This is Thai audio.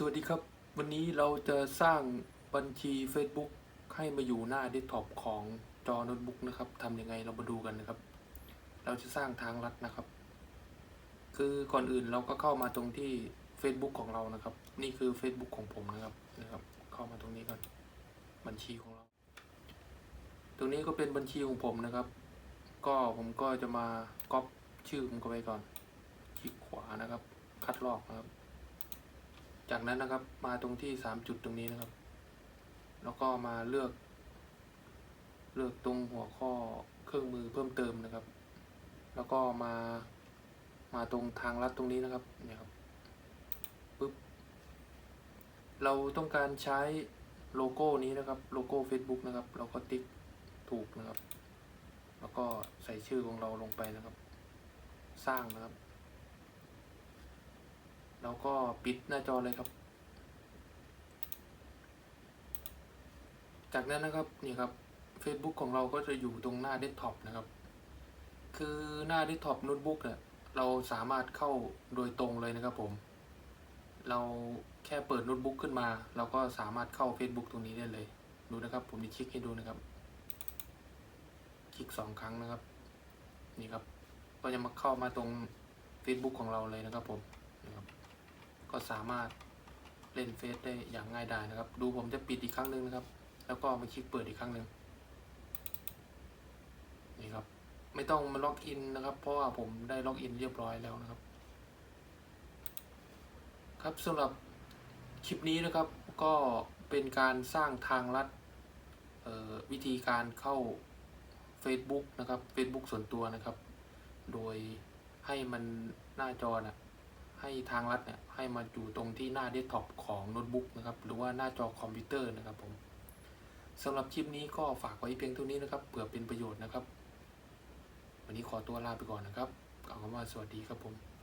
สวัสดีครับ วันนี้เราจะสร้างบัญชี Facebook ให้มาอยู่หน้าเดสก์ท็อปของจอโน้ตบุ๊กนะครับทำยังไงเรามาดูกันนะครับ เราจะสร้างทางลัดนะครับ คือก่อนอื่นเราก็เข้ามาตรงที่ Facebook ของเรานะครับ นี่คือ Facebook ของผมนะครับนะครับ เข้ามาตรงนี้ก่อนบัญชีของเรา ตรงนี้ก็เป็นบัญชีของผมนะครับ ก็ผมก็จะมาก๊อปชื่อผมก็ไปก่อนคลิกขวานะครับ คัดลอกนะครับ จากนั้นนะครับมาตรงที่สามจุดตรงนี้นะครับ แล้วก็มาเลือก เลือกตรงหัวข้อเครื่องมือเพิ่มเติมนะครับ แล้วก็มามาตรงทางลัดตรงนี้นะครับเนี่ยครับปึ๊บเราต้องการใช้โลโก้นี้นะครับโลโก้ Facebook นะครับ เราก็ติ๊กถูกนะครับ แล้วก็ใส่ชื่อของเราลงไปนะครับ สร้างนะครับ แล้วก็ปิดหน้าจอเลยครับ จากนั้นนะครับนี่ครับ Facebook ของเราก็จะอยู่ตรงหน้าเดสก์ท็อปนะครับ คือหน้าเดสก์ท็อปโน้ตบุ๊กเนี่ยเราสามารถเข้าโดยตรงเลยนะครับผม เราแค่เปิดโน้ตบุ๊กขึ้นมา เราก็สามารถเข้า Facebook ตรงนี้ได้เลย ดูนะครับ ผมจะคลิกให้ดูนะครับ คลิกสองครั้งนะครับ นี่ครับ ก็จะมาเข้ามาตรง Facebook ของเราเลยนะครับผม ก็สามารถเล่นเฟซได้อย่างง่ายดายนะครับ ดูผมจะปิดอีกครั้งหนึ่งนะครับ แล้วก็มาคลิกเปิดอีกครั้งหนึ่งนี่ครับ ไม่ต้องมาล็อกอินนะครับ เพราะว่าผมได้ล็อกอินเรียบร้อยแล้วนะครับ ครับสำหรับคลิปนี้นะครับก็เป็นการสร้างทางลัดวิธีการเข้า Facebook นะครับ Facebook ส่วนตัวนะครับ โดยให้มันหน้าจอนะ ให้ทางรัดเนี่ยให้มาอยู่ตรงที่หน้าเดสก์ท็อปของโน้ตบุ๊กนะครับหรือว่าหน้าจอคอมพิวเตอร์นะครับผมสำหรับคลิปนี้ก็ฝากไว้เพียงเท่านี้นะครับเผื่อเป็นประโยชน์นะครับ วันนี้ขอตัวลาไปก่อนนะครับกล่าคำว่าสวัสดีครับผม